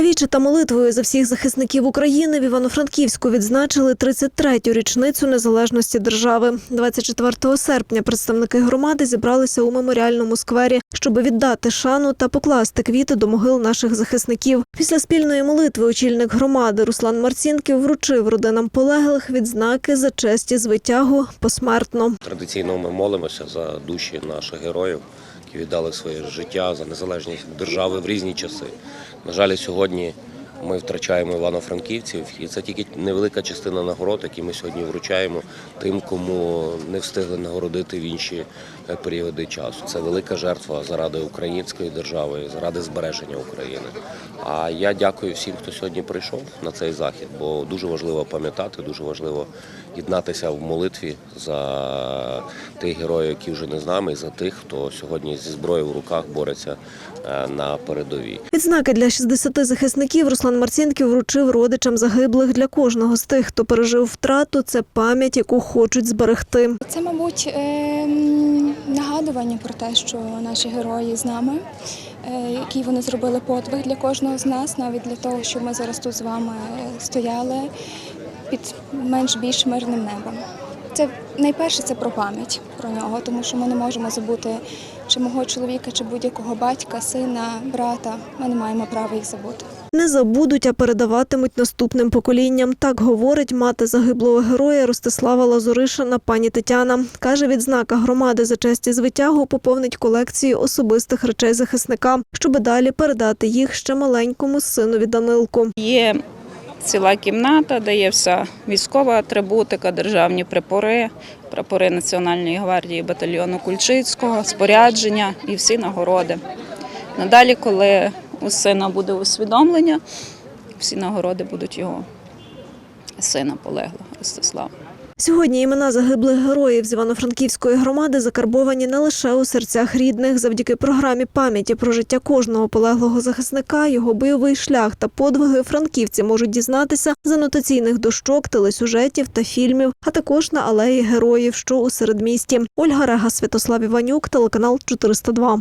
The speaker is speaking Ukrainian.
Вічі та молитвою за всіх захисників України в Івано-Франківську відзначили 33-ю річницю незалежності держави. 24 серпня представники громади зібралися у меморіальному сквері, щоб віддати шану та покласти квіти до могил наших захисників. Після спільної молитви очільник громади Руслан Марцінків вручив родинам полеглих відзнаки за честь і звитягу посмертно. Традиційно ми молимося за душі наших героїв, які віддали своє життя за незалежність держави в різні часи. На жаль, сьогодні ми втрачаємо івано-франківців, і це тільки невелика частина нагород, які ми сьогодні вручаємо тим, кому не встигли нагородити в інші е, періоди часу. Це велика жертва заради української держави, заради збереження України. А я дякую всім, хто сьогодні прийшов на цей захід, бо дуже важливо пам'ятати, дуже важливо єднатися в молитві за тих героїв, які вже не з нами, і за тих, хто сьогодні зі зброєю в руках бореться е, на передовій. Відзнаки для 60 захисників Руслан Марцінків вручив родичам загиблих для кожного з тих, хто пережив втрату. Це пам'ять, яку хочуть зберегти. Це, мабуть, ем, нагадування про те, що наші герої з нами, е, який вони зробили подвиг для кожного з нас, навіть для того, щоб ми зараз тут з вами е, стояли під менш більш мирним небом. Це найперше це про пам'ять про нього, тому що ми не можемо забути чи мого чоловіка, чи будь-якого батька, сина, брата. Ми не маємо права їх забути. Не забудуть, а передаватимуть наступним поколінням. Так говорить мати загиблого героя Ростислава Лазуришина, пані Тетяна. Каже, відзнака громади за честь і звитягу поповнить колекцію особистих речей захисника, щоб далі передати їх ще маленькому синові Данилку. Є ціла кімната, де є вся військова атрибутика, державні прапори, прапори Національної гвардії батальйону Кульчицького, спорядження і всі нагороди. Надалі, коли у сина буде усвідомлення, всі нагороди будуть його сина полеглого Ростислава. Сьогодні імена загиблих героїв з Івано-Франківської громади закарбовані не лише у серцях рідних. Завдяки програмі пам'яті про життя кожного полеглого захисника, його бойовий шлях та подвиги франківці можуть дізнатися з анотаційних дощок, телесюжетів та фільмів, а також на алеї героїв, що у середмісті. Ольга Рега, Святослав Іванюк, телеканал 402.